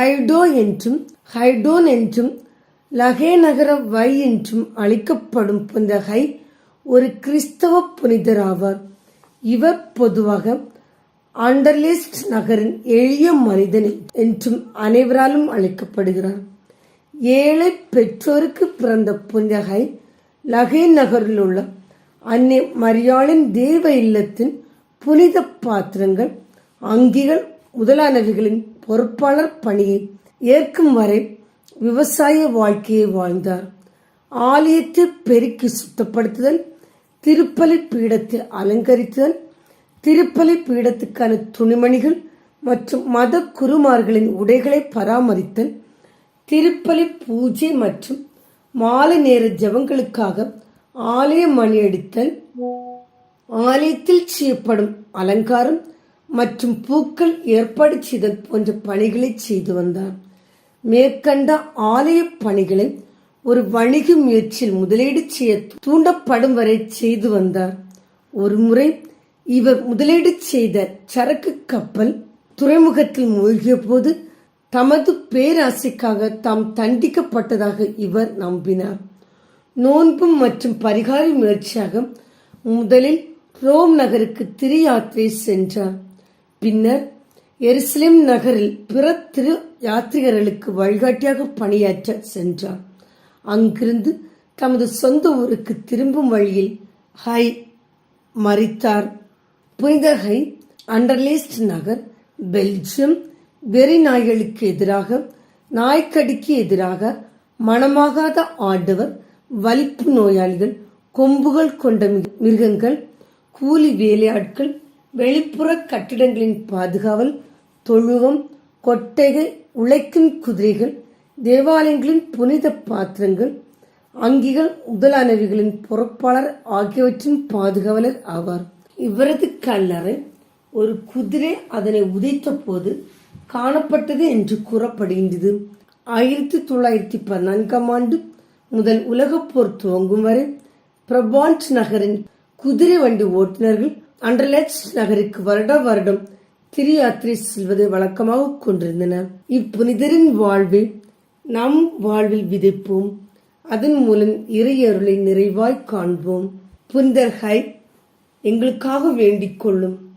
ஹைடோ என்றும் ஹைடோன் என்றும் லகே நகர வை என்றும் அழைக்கப்படும் புனித ஹை ஒரு கிறிஸ்தவ புனிதர் ஆவார் இவர் பொதுவாக அண்டர்லிஸ்ட் நகரின் எளிய மனிதன் என்றும் அனைவராலும் அழைக்கப்படுகிறார். ஏழை பெற்றோருக்கு பிறந்த புனித ஹை லகே நகரில் உள்ள அன்னை மரியாளின் தேவ இல்லத்தின் புனித பாத்திரங்கள் அங்கிகள் முதலானவிகளின் பொறுப்பாளர் பணியை ஏற்கும் வரை விவசாய வாழ்க்கையை வாழ்ந்தார். ஆலயத்தை பெருக்கி சுத்தப்படுத்துதல் திருப்பலி பீடத்தை அலங்கரித்தல் திருப்பலி பீடத்துக்கான துணிமணிகள் மற்றும் மத குருமார்களின் உடைகளை பராமரித்தல் திருப்பலி பூஜை மற்றும் மாலை நேர ஜபங்களுக்காக ஆலயம் மணியடித்தல் ஆலயத்தில் செய்யப்படும் அலங்காரம் மற்றும் பூக்கள் ஏற்பாடு செய்தல் போன்ற பணிகளை செய்து வந்தார் மேற்கண்ட ஆலய பணிகளை ஒரு வணிக முயற்சியில் முதலீடு செய்ய தூண்டப்படும் வரை செய்து வந்தார். ஒரு முறை இவர் முதலீடு செய்த சரக்கு கப்பல் துறைமுகத்தில் மூழ்கிய போது தமது பேராசைக்காக தாம் தண்டிக்கப்பட்டதாக இவர் நம்பினார். நோன்பு மற்றும் பரிகார முயற்சியாக முதலில் ரோம் நகருக்கு திரு யாத்திரை சென்றார். பின்னர் எருசலேம் நகரில் பிற திரு யாத்திரிகர்களுக்கு வழிகாட்டியாக பணியாற்ற சென்றார். அங்கிருந்து தமது சொந்த ஊருக்கு திரும்பும் வழியில் ஹை மறித்தார் புனித ஹை அண்டர்லேஸ்ட் நகர் பெல்ஜியம் வெறி நாய்களுக்கு எதிராக நாய்க்கடிக்கு எதிராக மனமாகாத ஆண்டவர் வலிப்பு நோயாளிகள் கொம்புகள் கொண்ட மிருகங்கள் கூலி வேலையாட்கள் வெளிப்புற கட்டிடங்களின் பாதுகாவல் தொழுவம் கொட்டைகள் உழைக்கும் குதிரைகள் தேவாலயங்களின் புனித பாத்திரங்கள் அங்கிகள் முதலானவைகளின் பொறுப்பாளர் ஆகியவற்றின் பாதுகாவலர் ஆவார். இவரது கல்லறை ஒரு குதிரை அதனை உதைத்த போது காணப்பட்டது என்று கூறப்படுகின்றது. ஆயிரத்தி தொள்ளாயிரத்தி பதினான்காம் ஆண்டு முதல் உலகப் போர் துவங்கும் வரை பிரபாண்ட் நகரின் குதிரை வண்டி ஓட்டுநர்கள் அண்டர்லெட்ஸ் நகருக்கு வருட வருடம் திரியாத்திரை யாத்திரை வழக்கமாக கொண்டிருந்தனர் இப்புனிதரின் வாழ்வில் நம் வாழ்வில் விதைப்போம். அதன் மூலம் இறையருளை நிறைவாய் காண்போம். புனிதர் ஹை எங்களுக்காக வேண்டிக் கொள்ளும்